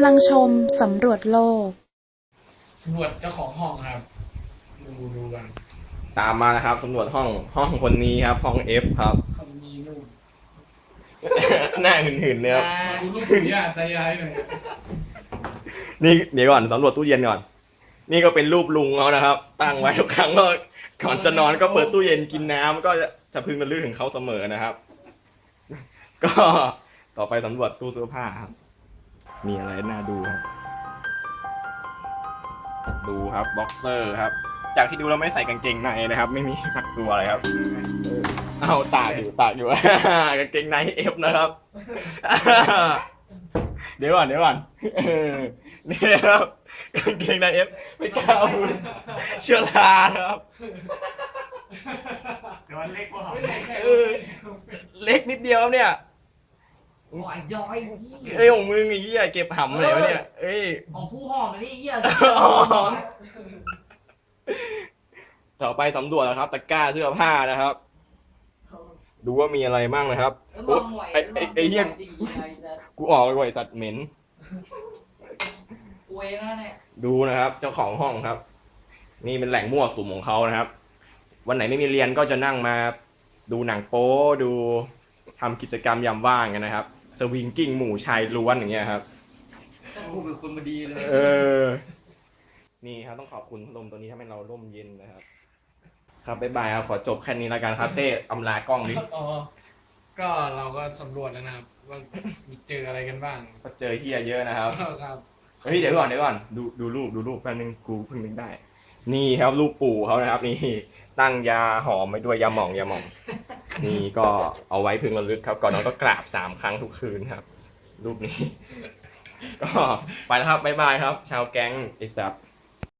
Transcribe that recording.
ำลังชมสำรวจโลก สำรวจเจ้าของห้องครับ ดูดูกันตามมานะครับสำรวจห้องห้องคนนี้ครับ ห้อง F ครับ เขามีรูปหน้าหืนๆเนี่ยครับดูรูปปู่ย่าตายายหน่อยนี่เดี๋ยวก่อนสำรวจตู้เย็นก่อน นี่ก็เป็นรูปลุงเขานะครับ ตั้งไว้ทุกครั้งก็ก่อนจะนอนก็เปิดตู้เย็นกินน้ำก็จะจะพึงระลึกถึงเขาเสมอนะครับ ก็ต่อไปสำรวจตู้เสื้อผ้าครับ มีอะไรน่าดูครับ ดูครับบ็อกเซอร์ครับ จากที่ดูเราไม่ใส่กางเกงในนะครับ ไม่มีสักตัวเลยครับ เอาตากอยู่ตากอยู่ กางเกงในเอฟนะครับ เดี๋ยวก่อนเดี๋ยวก่อนเออนี่นะครับกางเกงในเอฟไม่กล้าเอาเชื้อรานะครับแต่ว่าเล็กกว่าเออเล็กนิดเดียวเนี่ย โอ้ยย้อยยี่เอ้ยของมึงไอ้เหี้ยเก็บหำเลยวะเนี่ยเอ้ย ของผู้ห้องนี่เยี่ยอ๋อ ต่อไปสำรวจนะครับตะกร้าเสื้อผ้านะครับ ดูว่ามีอะไรบ้างนะครับมองไหวไอ้ไอ้ไอ้เหี้ย กูออกเลยว่ะไอ้สัตว์เหม็น อวยนะเนี่ยดูนะครับ เจ้าของห้องครับ นี่เป็นแหล่งมั่วสุมของเขานะครับ วันไหนไม่มีเรียนก็จะนั่งมา ดูหนังโป๊ดูทำกิจกรรมยามว่างกันนะครับ สวิงกิ้งหมู่ชายล้วนอย่างเงี้ยครับฉันพูดเป็นคนมาดีเลยเออนี่ครับต้องขอบคุณพัดลมตัวนี้ทำให้เราร่มเย็นนะครับ ครับบ๊ายบายครับขอจบแค่นี้แล้วกันครับเต้อำลากล้องนี้อ๋อก็เราก็สำรวจแล้วนะครับว่ามีเจออะไรกันบ้างก็เจอเฮียเยอะนะครับครับเฮ้ยเดี๋ยวก่อนเดี๋ยวก่อนดูดูรูปดูรูปแป๊บนึงกูเพิ่งนึกได้ นี่ครับรูปปู่เขานะครับ นี่ตั้งยาหอมไว้ด้วยยาหม่องยาหม่อง นี่ก็เอาไว้พึงระลึกครับ ก่อนนอนก็กราบสามครั้งทุกคืนครับ รูปนี้ ก็ไปแล้วครับบ๊ายบายครับ ชาวแก๊งไอสับ